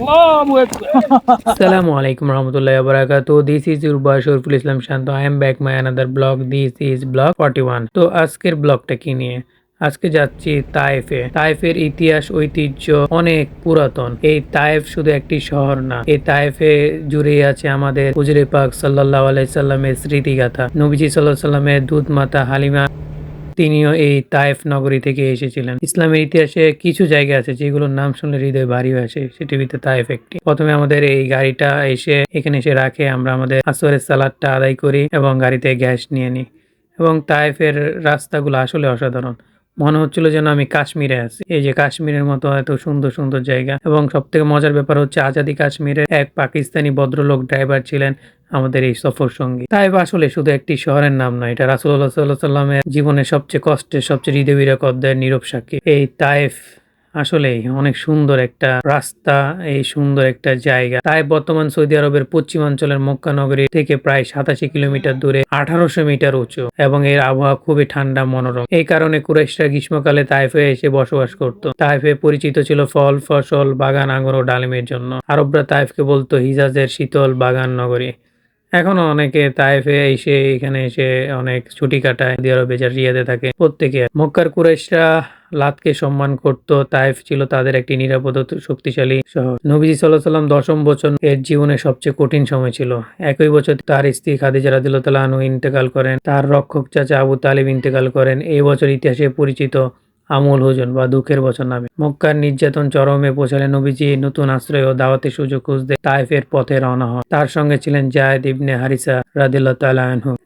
Assalamu alaikum warahmatullahi wabarakatuh. This is boy Shorful Islam Shanto. I am back my another blog. This is blog 41. তো আজকের ব্লগটা কি নিয়ে আজকে যাচ্ছি তায়েফে তায়েফের ইতিহাস, ঐতিহ্য অনেক পুরাতন এই তায়েফ শুধু একটি শহর না, এই তায়েফে জুড়ে আছে আমাদের হুজুরে পাক সাল্লাহ আলাইসাল্লামের স্মৃতিগাথা নবীজি সাল্লাহ সাল্লামের দুধ মাতা হালিমা তিনিও এই তায়েফ নগরী থেকে এসেছিলেন। ইসলামের ইতিহাসে কিছু জায়গা আছে যেগুলোর নাম শুনলে হৃদয় ভারী হয়ে আসে। সেটির ভিতরে তায়েফ একটি। প্রথমে আমাদের এই গাড়িটা এসে এখানে এসে রাখে, আমরা আমাদের আসরের সালাদটা আদায় করি এবং গাড়িতে গ্যাস নিয়ে নিই। এবং তায়েফের রাস্তাগুলো আসলে অসাধারণ। মনে হচ্ছিল যেন আমি কাশ্মীরে আছি। এই যে কাশ্মীরের মতো এত সুন্দর সুন্দর জায়গা। এবং সব থেকে মজার ব্যাপার হচ্ছে আজাদি কাশ্মীরের এক পাকিস্তানি ভদ্রলোক ড্রাইভার ছিলেন আমাদের এই সফর সঙ্গী। তাইব আসলে শুধু একটি শহরের নাম নয়, এটা রাসুল্লাহ সাল্লাহ সাল্লামের জীবনের সবচেয়ে কষ্টের, সবচেয়ে হৃদয় বিরাক অধ্যায়ের নীরব সাক্ষী। এই তাইফ আসলেই অনেক সুন্দর একটা রাস্তা, এই সুন্দর একটা জায়গা। তাই বর্তমান সৌদি আরবের পশ্চিমাঞ্চলের মক্কা নগরী থেকে প্রায় সাতাশি কিলোমিটার দূরে আঠারোশো মিটার উঁচু এবং এর আবহাওয়া খুবই ঠান্ডা, মনোরম। এই কারণে কুরাইশরা গ্রীষ্মকালে তাইফে এসে বসবাস করত। তাইফে পরিচিত ছিল ফল, ফসল, বাগান, আঙুর ও ডালিমের জন্য। আরবরা তাইফকে বলতো হিজাজের শীতল বাগান নগরী। এখনও অনেকে তাইফে এসে এখানে এসে অনেক ছুটি কাটায়। সৌদি আরবে রিয়াদে থাকে। প্রত্যেকে মক্কার কুরাইশরা লাতকে সম্মান করত। তাইফ ছিল তাদের একটি নিরাপদ শক্তিশালী শহর। নবীজি সাল্লাহ সাল্লাম দশম বছর এর জীবনে সবচেয়ে কঠিন সময় ছিল। একই বছর তার স্ত্রী খাদিজা রাদিল্লাহ আনু ইন্তেকাল করেন। তার রক্ষক চাচা আবু তালিব ইন্তেকাল করেন। এই বছর ইতিহাসে পরিচিত আমল হোজন বা দুঃখের বছর নামে। মক্কার নির্যাতন চরমে পৌঁছালে নবীজি নতুন আশ্রয় ও দাওয়াতের সুযোগ খুঁজতে তাইফের পথে রওনা হন। তার সঙ্গে ছিলেন জায়দ ইবনে হারিসা রাদিল্লাহ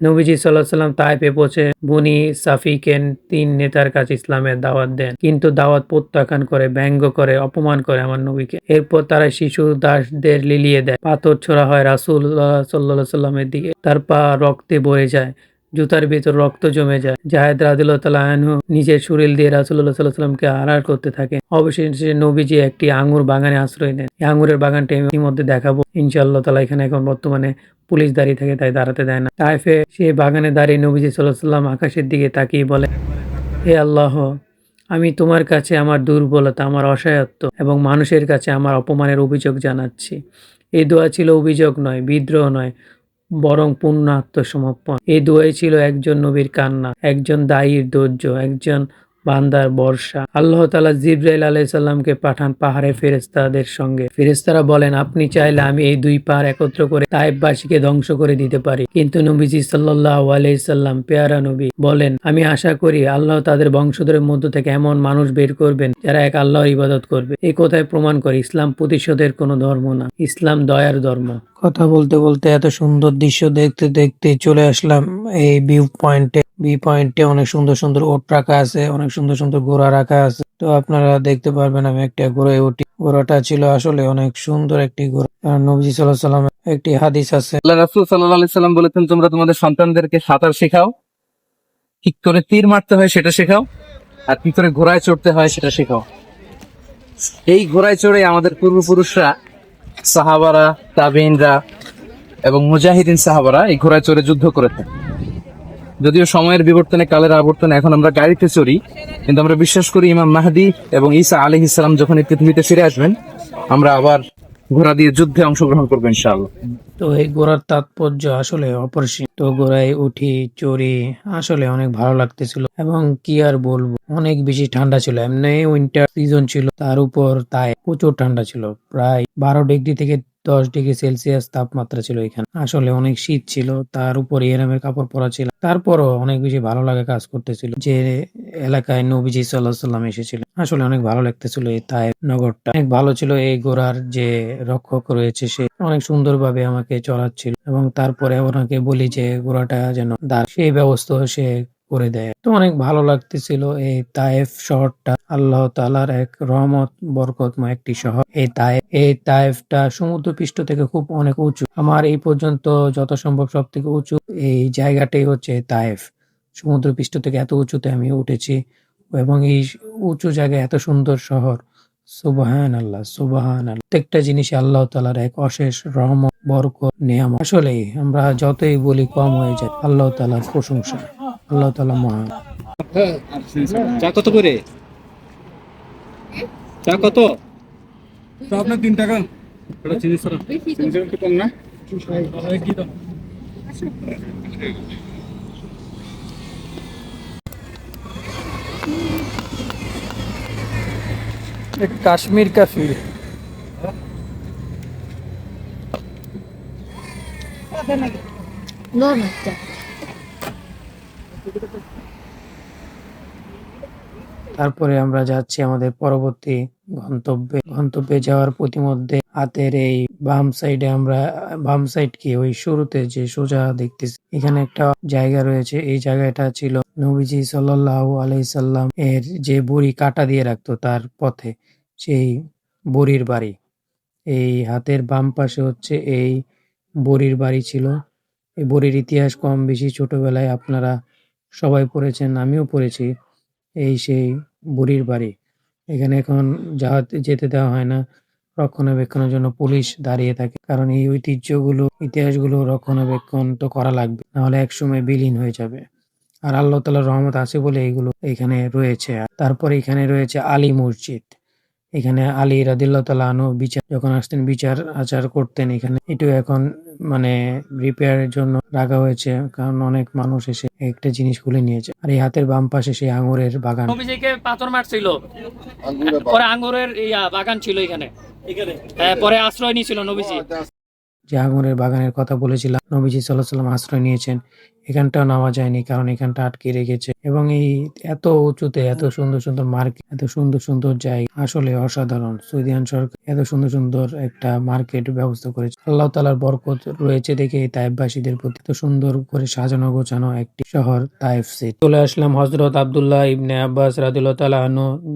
নবীজি সাল্লাহ সাল্লাম তাইফে পৌঁছে বুনি সাফিকেন তিন নেতার কাছে ইসলামের দাওয়াত দেন। কিন্তু দাওয়াত প্রত্যাখ্যান করে, ব্যঙ্গ করে, অপমান করে আমার নবীকে। এরপর তারা শিশু দাসদের লিলিয়ে দেয়। পাথর ছোড়া হয় রাসুল সাল্লাহ সাল্লামের দিকে। তার পা রক্তে বয়ে যায়। জুতার ভিতর রক্ত জমে যায়। জাহেদ রাদিল্লাহ তালা আনহু নিজের শরীর দিয়ে রাসুল্লাহ সাল্লাহ সাল্লামকে আড়াল করতে থাকে। অবশেষে নবীজি একটি আঙুর বাগানে আশ্রয় নেন। এই আঙুরের বাগানটা আমি ইতিমধ্যে দেখাবো। ইনশাআল্লাহ তালা এখানে এখন বর্তমানে পুলিশ দাঁড়িয়ে থাকে, তাই দাঁড়াতে দেয় না। তাইফে সেই বাগানে দাঁড়িয়ে নবীজি সাল্লাহ সাল্লাম আকাশের দিকে তাকিয়ে বলে, হে আল্লাহ, আমি তোমার কাছে আমার দুর্বলতা, আমার অসহায়ত্ব এবং মানুষের কাছে আমার অপমানের অভিযোগ জানাচ্ছি। এই দোয়া ছিল অভিযোগ নয়, বিদ্রোহ নয়। বরং পূর্ণ আত্মসমর্পণ। এই দোয়াই ছিল একজন নবীর কান্না, একজন দায়ীর ধৈর্য, একজন বান্দার বর্ষা আল্লাহ তালা জিব্রাইল আলাইসাল্লামকে পাঠান পাহাড়ে ফেরেস্তাদের সঙ্গে। ফেরেস্তারা বলেন, আপনি চাইলে আমি এই দুই পাহাড় একত্র করে তাইববাসীকে ধ্বংস করে দিতে পারি। কিন্তু নবীজি সাল্লাহ আলাইসাল্লাম পেয়ারা নবী, বলেন, আমি আশা করি আল্লাহ তাদের বংশধরের মধ্য থেকে এমন মানুষ বের করবেন যারা এক আল্লাহর ইবাদত করবে। এই কথায় প্রমাণ করে, ইসলাম প্রতিশোধের কোনো ধর্ম না। ইসলাম দয়ার ধর্ম। কথা বলতে বলতে এত সুন্দর দৃশ্য দেখতে দেখতে চলে আসলাম এই ভিউ পয়েন্টে ভিউ পয়েন্টে অনেক সুন্দর সুন্দর ওট রাখা আছে, অনেক সুন্দর সুন্দর ঘোড়া রাখা আছে। তো আপনারা দেখতে পারবেন আমি একটা ঘোড়ায় উঠি। ঘোড়াটা ছিল আসলে অনেক সুন্দর একটি ঘোড়া। নবজি সাল্লাহ সাল্লাম একটি হাদিস আছে। আল্লাহ রাসুল সাল্লাহ সাল্লাম বলেছেন, তোমরা তোমাদের সন্তানদেরকে সাঁতার শেখাও। কি করে তীর মারতে হয় সেটা শেখাও, আর কি করে ঘোড়ায় চড়তে হয় সেটা শেখাও। এই ঘোড়ায় চড়ে আমাদের পূর্বপুরুষরা সাহাবারা, তাবিনরা এবং মুজাহিদিন সাহাবারা এই ঘোড়ায় চড়ে যুদ্ধ করেছেন যদিও সময়ের বিবর্তনে, কালের আবর্তনে এখন আমরা গাড়িতে চড়ি, কিন্তু আমরা বিশ্বাস করি ইমাম মাহাদি এবং ঈসা আলী ইসলাম যখন এই পৃথিবীতে ফিরে আসবেন, আমরা আবার ঘোড়া দিয়ে যুদ্ধে অংশগ্রহণ করব ইনশাআল্লাহ। তো এই ঘোড়ার তাৎপর্য আসলে অপরিসীম। তো ঘোড়ায় উঠি, চড়ি, আসলে অনেক ভালো লাগতেছিল এবং কি আর বলব, অনেক বেশি ঠান্ডা ছিল। এমনি উইন্টার সিজন ছিল, তার উপর তাই প্রচুর ঠান্ডা ছিল। প্রায় বারো ডিগ্রি থেকে দশ ডিগ্রি সেলসিয়াস তাপমাত্রা ছিল এখানে। আসলে অনেক শীত ছিল, তার উপর এরামের কাপড় পরা ছিল। তারপরও অনেক বেশি ভালো লাগে কাজ করতেছিল যে এলাকায় নবীজি সাল্লাহ সাল্লাম এসেছিলেন। আসলে অনেক ভালো লাগতেছিল এই তাই নগরটা। অনেক ভালো ছিল এই ঘোড়ার যে রক্ষক রয়েছে সে। অনেক সুন্দরভাবে আমাকে চড়াচ্ছিল এবং তারপরে ওনাকে বলি যে ঘোড়াটা যেন দাঁড় সেই ব্যবস্থা সে করে দেয়। তো অনেক ভালো লাগতেছিল এই তায়েফ শহরটা। আল্লাহ তালার এক রহমত, বরকতময় একটি শহর। এই তায়েফ, এই তায়েফটা সমুদ্র পৃষ্ঠ থেকে খুব অনেক উঁচু। আমার এই পর্যন্ত যত সম্ভব সব থেকে উঁচু এই জায়গাটাই হচ্ছে তায়েফ। সমুদ্র পৃষ্ঠ থেকে এত উঁচুতে আমি উঠেছি এবং এই উঁচু জায়গায় এত সুন্দর শহর। সুবাহান আল্লাহ সুবাহান আল্লাহ প্রত্যেকটা জিনিস আল্লাহ তালার এক অশেষ রহমত বরকত নিয়াম আসলেই আমরা যতই বলি কম হয়ে যায় আল্লাহ তালার প্রশংসা। আল্লাহ তালা মহান। চা কত করে? চা কত? আপনার তিন টাকা। কাশ্মীর का फील No, no, ya. তারপরে আমরা যাচ্ছি আমাদের পরবর্তী গন্তব্যে। গন্তব্যে যাওয়ার প্রতিমধ্যে হাতের এই বাম সাইডে আমরা, বাম সাইড কি? ওই শুরুতে যে সোজা দেখতেছি। এখানে একটা জায়গা রয়েছে। এই জায়গাটা ছিল নবীজি সাল্লাল্লাহু আলাইহি সাল্লাম এর যে বড়ি কাটা দিয়ে রাখতো তার পথে, সেই বড়ির বাড়ি। এই হাতের বাম পাশে হচ্ছে এই বড়ির বাড়ি ছিল। এই বড়ির ইতিহাস কম বেশি ছোটবেলায় আপনারা সবাই পড়েছেন, আমিও পড়েছি। এই সেই বুড়ির বাড়ি। এখানে এখন যাওয়া যেতে দেওয়া হয় না। রক্ষণাবেক্ষণের জন্য পুলিশ দাঁড়িয়ে থাকে। কারণ এই ঐতিহ্যগুলো, ইতিহাসগুলো রক্ষণাবেক্ষণ তো করা লাগবে। নাহলে একসময় বিলীন হয়ে যাবে। আর আল্লাহ তালার রহমত আছে বলে এইগুলো এখানে রয়েছে। তারপরে এখানে রয়েছে আলী মসজিদ। এখানে আলী রাদিল্লাহ তালা আনু বিচার যখন আসতেন বিচার আচার করতেন এখানে। এটাও এখন মানে রিপেয়ারের জন্য রাখা হয়েছে কারণ অনেক মানুষ এসে একটা জিনিস খুলে নিয়েছে। আর এই হাতের বাম পাশে সেই আঙুরের বাগান। নবীজিকে পাথর মারছিল পরে আঙ্গুরের ইয়া বাগান ছিল এখানে। হ্যাঁ, পরে আশ্রয় নিয়েছিল নবীজি। যে আঙুরের বাগানের কথা বলেছিলাম নবীজি সাল্লাহ সাল্লাম আশ্রয় নিয়েছেন। এখানটাও নামা যায়নি, কারণ এখানটা আটকে রেখেছে। এবং এই এত উঁচুতে এত সুন্দর সুন্দর মার্কেট এত সুন্দর সুন্দর জায়গা, আসলে অসাধারণ। সৌদিয়ান সরকার এত সুন্দর সুন্দর একটা মার্কেট ব্যবস্থা করেছে। আল্লাহ তালার বরকত রয়েছে দেখে তাইফবাসীদের প্রতি। এত সুন্দর করে সাজানো গোছানো একটি শহর তাইফ সিটি। চলে আসলাম হজরত আব্দুল্লাহ ইবনে আব্বাস রাদুল্লাহ তালা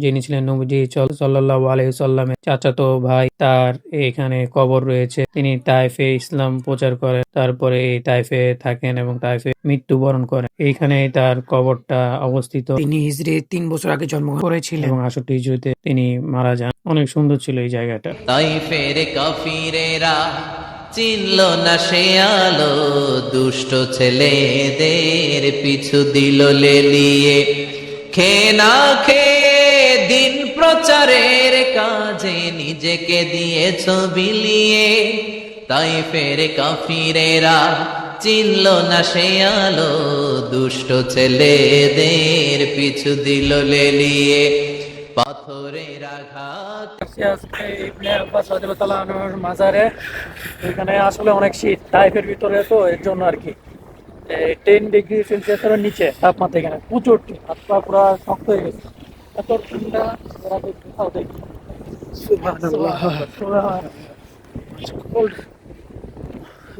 যিনি ছিলেন নবীজি সাল্লাহ আলাইহি সাল্লামের চাচাতো ভাই। তার এখানে কবর রয়েছে। তিনি তাইফে ইসলাম প্রচার করেন। তারপরে এই তাইফে থাকেন এবং তাইফে মৃত্যুবরণ করেন। এইখানে তার কবরটা অবস্থিত। তিনি হিজরি তিন বছর আগে জন্মগ্রহণ করেছিলেন। এবং আষট্টি হিজরিতে তিনি মারা যান। অনেক সুন্দর ছিল এই জায়গাটা। তাই ফের কাফিরেরা চিনল না সে আলো দুষ্ট ছেলেদের পিছু দিল লেলিয়ে। খে না খে দিন প্রচারের কাজে নিজেকে দিয়েছ বিলিয়ে তাই ফের কাফিরেরা চিনল না সে আলো, দুষ্ট ছেলেদের পিছু দিল লেলিয়ে। পাথরের আঘাত। মাজারে, এখানে আসলে অনেক শীত টাইফের ভিতরে তো এর জন্য আর কি। টেন ডিগ্রি সেলসিয়াসের নিচে তাপমাত্রা এখানে, প্রচুর। হাত পুরো শক্ত হয়ে গেছে। এত ঠান্ডা কোথাও দেখি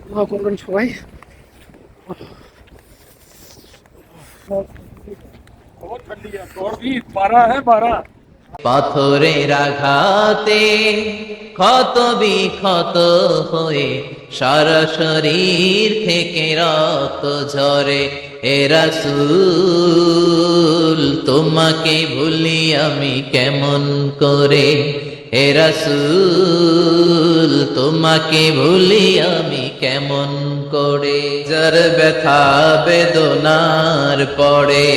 দোয়া ক্ষত বিক্ষত হয়ে সারা শরীর থেকে রক্ত ঝরে। এরা সুল তোমাকে ভুলি আমি কেমন করে? এরা সুল তোমাকে ভুলি আমি কেমন করে? যার ব্যথা বেদনার পড়ে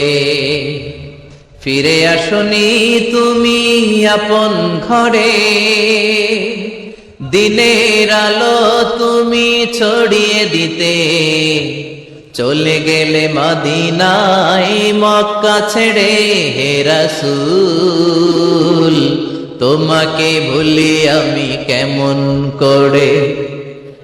ফিরে আসনি তুমি আপন ঘরে। দিনের আলো তুমি ছড়িয়ে দিতে। চলে গেলে মাদিনায় মক্কা ছেড়ে, হে রাসূল, তোমাকে ভুলি আমি কেমন করে?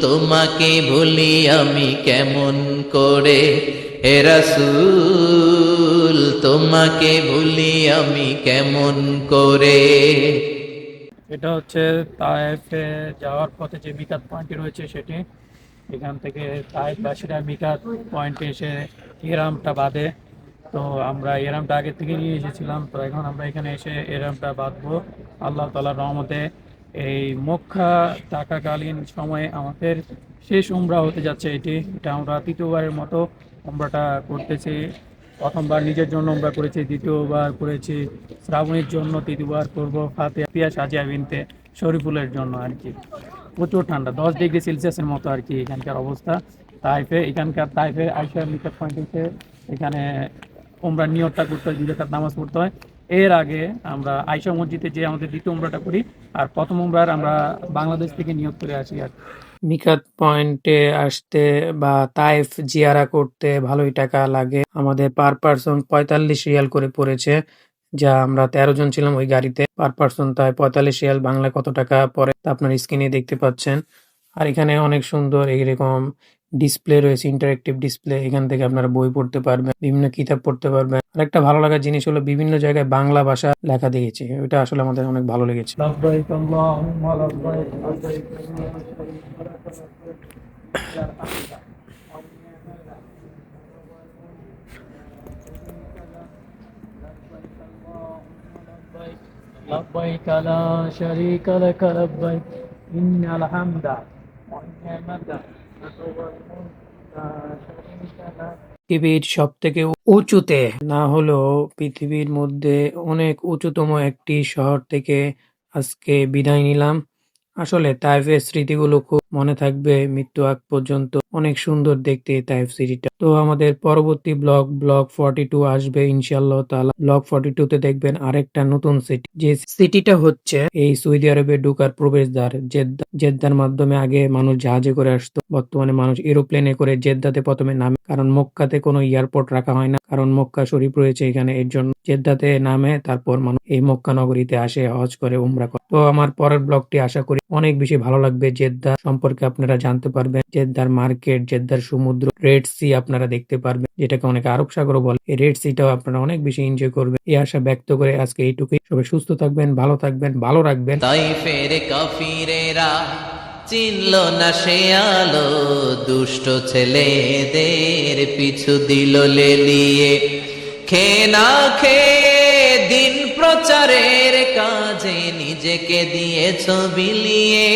তোমাকে ভুলি আমি কেমন করে? হে রাসূল, তোমাকে ভুলি আমি কেমন করে? এটা হচ্ছে তায়েফে যাওয়ার পথে যে মিকাত পয়েন্টটি রয়েছে সেটি। এখান থেকে তায়েফবাসীরা মিকাত পয়েন্টে এসে এরামটা বাঁধে। তো আমরা এরামটা আগে থেকে নিয়ে এসেছিলাম। তো এখন আমরা এখানে এসে এরামটা বাঁধবো। আল্লাহ তালার রহমতে এই মক্কা থাকাকালীন সময়ে আমাদের শেষ উমরা হতে যাচ্ছে এটি। এটা আমরা তৃতীয়বারের মতো উমরাটা করতেছি। প্রথমবার নিজের জন্য উমরা করেছি, দ্বিতীয়বার করেছি। শ্রাবণীর জন্য তৃতীয়বার করব ফাতিয়া সাজিয়া বিনতে শরীফুলের জন্য আর কি প্রচুর ঠান্ডা, দশ ডিগ্রি সেলসিয়াসের মতো আর কি এখানকার অবস্থা। তাইফে, এখানকার তাইফে আইসা মিটার পয়েন্ট এখানে উমরা নিয়তটা করতে হয়, দুই নামাজ পড়তে হয়। এর আগে আমরা আইসা মসজিদে যে আমাদের দ্বিতীয় উমরাটা করি, আর প্রথম উমরার আমরা বাংলাদেশ থেকে নিয়োগ করে আসি আর মিকাত পয়েন্টে আসতে বা তাইফ জিয়ারা করতে ভালোই টাকা লাগে। আমাদের পার পার্সন পঁয়তাল্লিশ রিয়াল করে পড়েছে, যা আমরা তেরো জন ছিলাম ওই গাড়িতে। পার পার্সন তাই পঁয়তাল্লিশ রিয়াল বাংলা কত টাকা পরে আপনার স্ক্রিনে দেখতে পাচ্ছেন। আর এখানে অনেক সুন্দর এইরকম ডিসপ্লে রয়েছে ইন্টারেক্টিভ ডিসপ্লে এখান থেকে আপনারা বই পড়তে পারবেন বিভিন্ন কিতাব পড়তে পারবেন আর একটা ভালো লাগার জিনিস হলো বিভিন্ন জায়গায় বাংলা ভাষা লেখা দেখেছি ওটা আসলে আমাদের অনেক ভালো লেগেছে لبيك اللهم لبيك لبيك لا شريك لك لبيك لا حمد أو نعمة لك لبيك اللهم لبيك لبيك لا شريك لك لبيك إن الحمد والنعمة لك পৃথিবীর সব থেকে উঁচুতে না হলেও পৃথিবীর মধ্যে অনেক উঁচুতম একটি শহর থেকে আজকে বিদায় নিলাম। আসলে তাইফের স্মৃতিগুলো খুব মনে থাকবে মৃত্যু আগ পর্যন্ত। অনেক সুন্দর দেখতে তাইফ সিটিটা। তো আমাদের পরবর্তী ব্লগ ব্লগ ফর্টি টু আসবে ইনশাল্লাহ তাআলা। ব্লগ ফর্টি টু তে দেখবেন আরেকটা নতুন সিটি যে সিটিটা হচ্ছে এই সৌদি আরবে ঢোকার প্রবেশদ্বার, জেদ্দা। জেদ্দার মাধ্যমে আগে মানুষ জাহাজে করে আসতো। বর্তমানে মানুষ এরোপ্লেনে করে জেদ্দাতে প্রথমে নামে। কারণ মক্কাতে কোনো এয়ারপোর্ট রাখা হয় না। কারণ মক্কা শরীফ রয়েছে এখানে, এর জন্য। জেদ্দাতে নামে, তারপর মানুষ এই মক্কা নগরীতে আসে, হজ করে, উমরা করে। তো আমার পরের ব্লগটি আশা করি অনেক বেশি ভালো লাগবে জেদ্দা সম্পর্কে আপনারা জানতে পারবেন। জেদ্দার মার্কেট জেদ্দার সমুদ্র রেড সি আপনারা দেখতে পারবেন, যেটাকে অনেকে আরব সাগরও বলে। এই রেড সিটাও আপনারা অনেক বেশি এনজয় করবেন। এই আশা ব্যক্ত করে আজকে এইটুকুই। সবাই সুস্থ থাকবেন, ভালো থাকবেন, ভালো রাখবেন। তাইফের কাফিরেরা চিনল না সে আলো, দুষ্ট ছেলেদের পিছু দিল লেলিয়ে। খে না খে দিন প্রচারের কাজে নিজেকে দিয়েছ বিলিয়ে